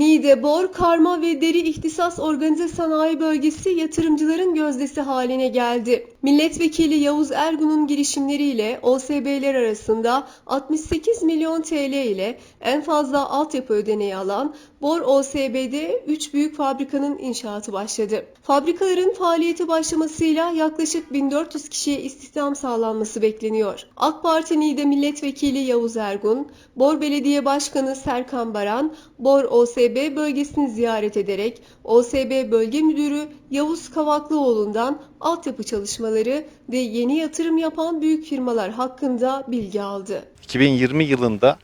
Niğde Bor, Karma ve Deri İhtisas Organize Sanayi Bölgesi yatırımcıların gözdesi haline geldi. Milletvekili Yavuz Ergun'un girişimleriyle OSB'ler arasında 68 milyon TL ile en fazla altyapı ödeneği alan Bor OSB'de 3 büyük fabrikanın inşaatı başladı. Fabrikaların faaliyete başlamasıyla yaklaşık 1400 kişiye istihdam sağlanması bekleniyor. AK Parti Niğde Milletvekili Yavuz Ergun, Bor Belediye Başkanı Serkan Baran, Bor OSB bölgesini ziyaret ederek OSB Bölge Müdürü Yavuz Kavaklıoğlu'ndan altyapı çalışmaları ve yeni yatırım yapan büyük firmalar hakkında bilgi aldı. 2020 yılında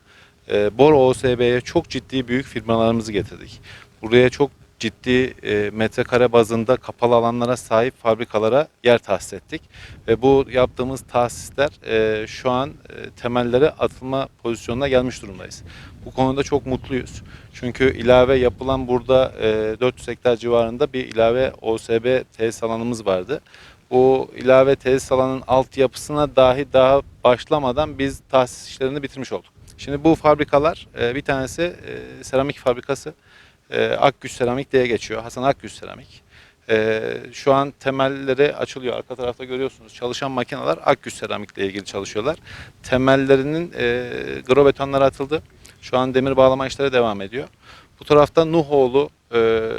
e, Bor OSB'ye çok ciddi büyük firmalarımızı getirdik. Buraya çok ciddi e, metrekare bazında kapalı alanlara sahip fabrikalara yer tahsis ettik. Ve bu yaptığımız tahsisler e, şu an e, temellere atılma pozisyonuna gelmiş durumdayız. Bu konuda çok mutluyuz. Çünkü ilave yapılan burada e, 400 hektar civarında bir ilave OSB tesis alanımız vardı. Bu ilave tesis alanının altyapısına dahi daha başlamadan biz tahsis işlerini bitirmiş olduk. Şimdi bu fabrikalar e, bir tanesi e, seramik fabrikası. E, Akgüs Seramik diye geçiyor. Hasan Akgüs Seramik. E, şu an temelleri açılıyor. Arka tarafta görüyorsunuz çalışan makineler Akgüs Seramik'le ilgili çalışıyorlar. Temellerinin e, grobetonları atıldı. Şu an demir bağlama işleri devam ediyor. Bu tarafta Nuhoğlu e,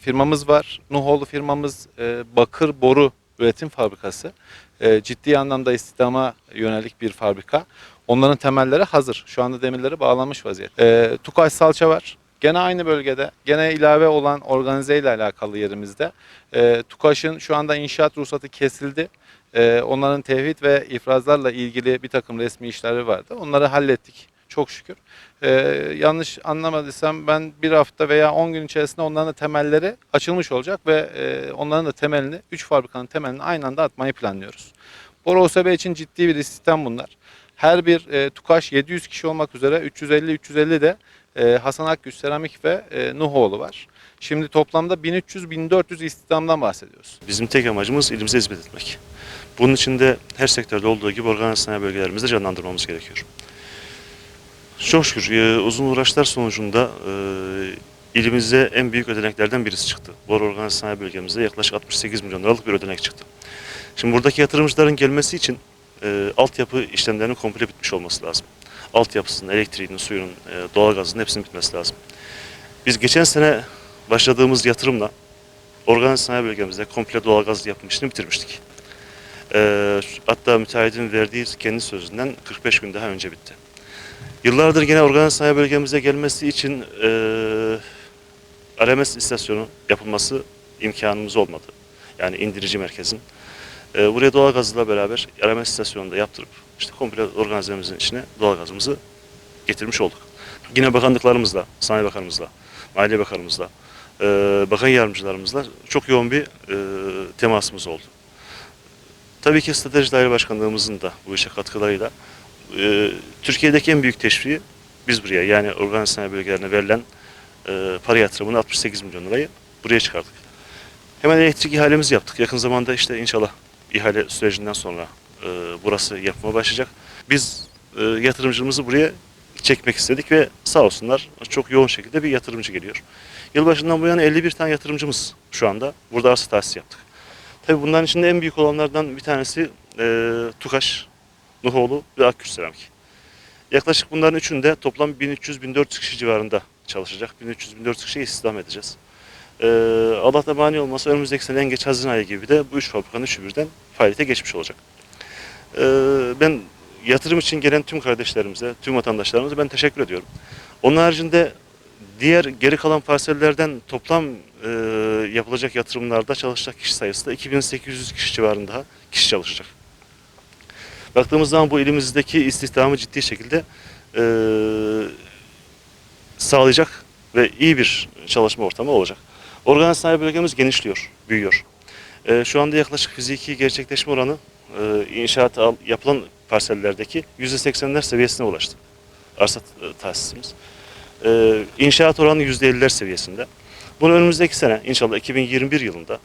firmamız var. Nuhoğlu firmamız e, bakır boru üretim fabrikası. E, ciddi anlamda istihdama yönelik bir fabrika. Onların temelleri hazır. Şu anda demirleri bağlanmış vaziyette. E, Tukaş Salça var. Gene aynı bölgede, gene ilave olan organize ile alakalı yerimizde. E, Tukaş'ın şu anda inşaat ruhsatı kesildi. E, onların tevhid ve ifrazlarla ilgili bir takım resmi işleri vardı. Onları hallettik çok şükür. E, yanlış anlamadıysam ben bir hafta veya 10 gün içerisinde onların da temelleri açılmış olacak ve e, onların da temelini, 3 fabrikanın temelini aynı anda atmayı planlıyoruz. Bora OSB için ciddi bir istihdam bunlar. Her bir e, TUKAŞ 700 kişi olmak üzere 350-350 de e, Hasan Akgüs Seramik ve e, Nuhoğlu var. Şimdi toplamda 1300-1400 istihdamdan bahsediyoruz. Bizim tek amacımız ilimize hizmet etmek. Bunun için de her sektörde olduğu gibi organize sanayi bölgelerimizde canlandırmamız gerekiyor. Çok şükür e, uzun uğraşlar sonucunda e, ilimize en büyük ödeneklerden birisi çıktı. Bor organize sanayi bölgemizde yaklaşık 68 milyon liralık bir ödenek çıktı. Şimdi buradaki yatırımcıların gelmesi için e, altyapı işlemlerinin komple bitmiş olması lazım. Altyapısının, elektriğinin, suyunun, e, doğalgazının hepsinin bitmesi lazım. Biz geçen sene başladığımız yatırımla organize sanayi bölgemizde komple doğalgaz yapım işini bitirmiştik. Ee, hatta müteahhitin verdiği kendi sözünden 45 gün daha önce bitti. Yıllardır gene organize sanayi bölgemize gelmesi için e, RMS istasyonu yapılması imkanımız olmadı. Yani indirici merkezin. E, buraya doğalgazla beraber RMS istasyonunu da yaptırıp işte komple organizemizin içine doğalgazımızı getirmiş olduk. Yine bakanlıklarımızla, Sanayi Bakanımızla, Maliye Bakanımızla, e, bakan yardımcılarımızla çok yoğun bir e, temasımız oldu. Tabii ki Strateji Daire Başkanlığımızın da bu işe katkılarıyla e, Türkiye'deki en büyük teşviği biz buraya yani organize sanayi bölgelerine verilen e, para yatırımını 68 milyon lirayı buraya çıkardık. Hemen elektrik ihalemizi yaptık. Yakın zamanda işte inşallah ihale sürecinden sonra e, burası yapıma başlayacak. Biz e, yatırımcımızı buraya çekmek istedik ve sağ olsunlar çok yoğun şekilde bir yatırımcı geliyor. Yılbaşından bu yana 51 tane yatırımcımız şu anda burada arsa tahsis yaptık. Tabii bunların içinde en büyük olanlardan bir tanesi e, Tukaş, Nuhoğlu ve Akgüs Seramik. Yaklaşık bunların üçünde toplam 1300-1400 kişi civarında çalışacak. 1300-1400 kişi istihdam edeceğiz. E, Allah da mani olmasa önümüzdeki sene en geç Haziran ayı gibi de bu üç fabrikanın üçü birden faaliyete geçmiş olacak. E, ben yatırım için gelen tüm kardeşlerimize, tüm vatandaşlarımıza ben teşekkür ediyorum. Onun haricinde diğer geri kalan parsellerden toplam e, yapılacak yatırımlarda çalışacak kişi sayısı da 2800 kişi civarında kişi çalışacak. Baktığımız zaman bu ilimizdeki istihdamı ciddi şekilde e, sağlayacak ve iyi bir çalışma ortamı olacak. Organize sanayi bölgemiz genişliyor, büyüyor. E, şu anda yaklaşık fiziki gerçekleşme oranı e, inşaat yapılan parsellerdeki %80'ler seviyesine ulaştı. Arsa e, tahsisimiz. E, inşaat oranı %50'ler seviyesinde. Bunu önümüzdeki sene inşallah 2021 yılında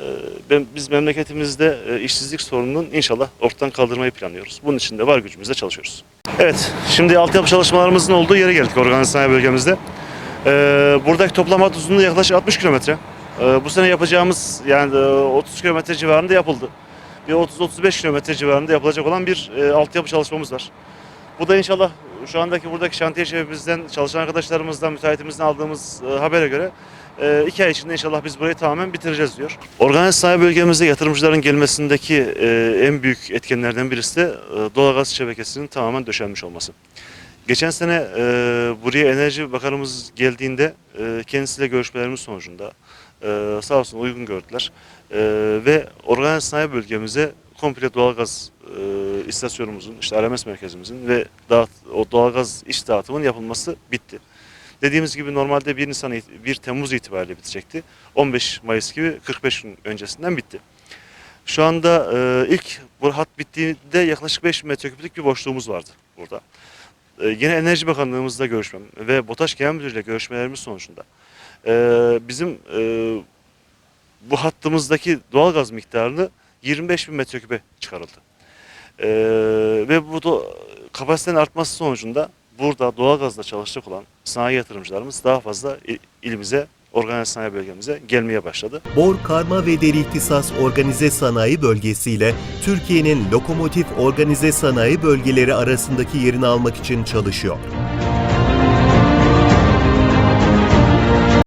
e, ben, biz memleketimizde e, işsizlik sorununun inşallah ortadan kaldırmayı planlıyoruz. Bunun için de var gücümüzle çalışıyoruz. Evet, şimdi altyapı çalışmalarımızın olduğu yere geldik organize sanayi bölgemizde. Ee, buradaki toplam hat uzunluğu yaklaşık 60 kilometre. Ee, bu sene yapacağımız yani e, 30 kilometre civarında yapıldı. Bir 30-35 kilometre civarında yapılacak olan bir e, altyapı çalışmamız var. Bu da inşallah şu andaki buradaki şantiye şefimizden, çalışan arkadaşlarımızdan, müteahhitimizden aldığımız e, habere göre e, iki ay içinde inşallah biz burayı tamamen bitireceğiz diyor. Organize sanayi bölgemizde yatırımcıların gelmesindeki e, en büyük etkenlerden birisi de e, doğalgaz şebekesinin tamamen döşenmiş olması. Geçen sene e, buraya Enerji Bakanımız geldiğinde e, kendisiyle görüşmelerimiz sonucunda e, sağ olsun uygun gördüler. E, ve organize sanayi bölgemize komple doğalgaz e, istasyonumuzun, işte RMS merkezimizin ve dağıt, o doğalgaz iş dağıtımının yapılması bitti. Dediğimiz gibi normalde 1 Nisan, it- 1 Temmuz itibariyle bitecekti. 15 Mayıs gibi 45 gün öncesinden bitti. Şu anda e, ilk bu hat bittiğinde yaklaşık 5 metreküplük bir boşluğumuz vardı burada. E, yine Enerji Bakanlığımızla görüşmem ve BOTAŞ Genel Müdürü ile görüşmelerimiz sonucunda e, bizim e, bu hattımızdaki doğalgaz miktarını 25 bin metreküpe çıkarıldı. E, ve bu kapasitenin artması sonucunda burada doğalgazla çalışacak olan sanayi yatırımcılarımız daha fazla il- ilimize, organize sanayi bölgemize gelmeye başladı. Bor Karma ve Deri İhtisas Organize Sanayi Bölgesi ile Türkiye'nin lokomotif organize sanayi bölgeleri arasındaki yerini almak için çalışıyor.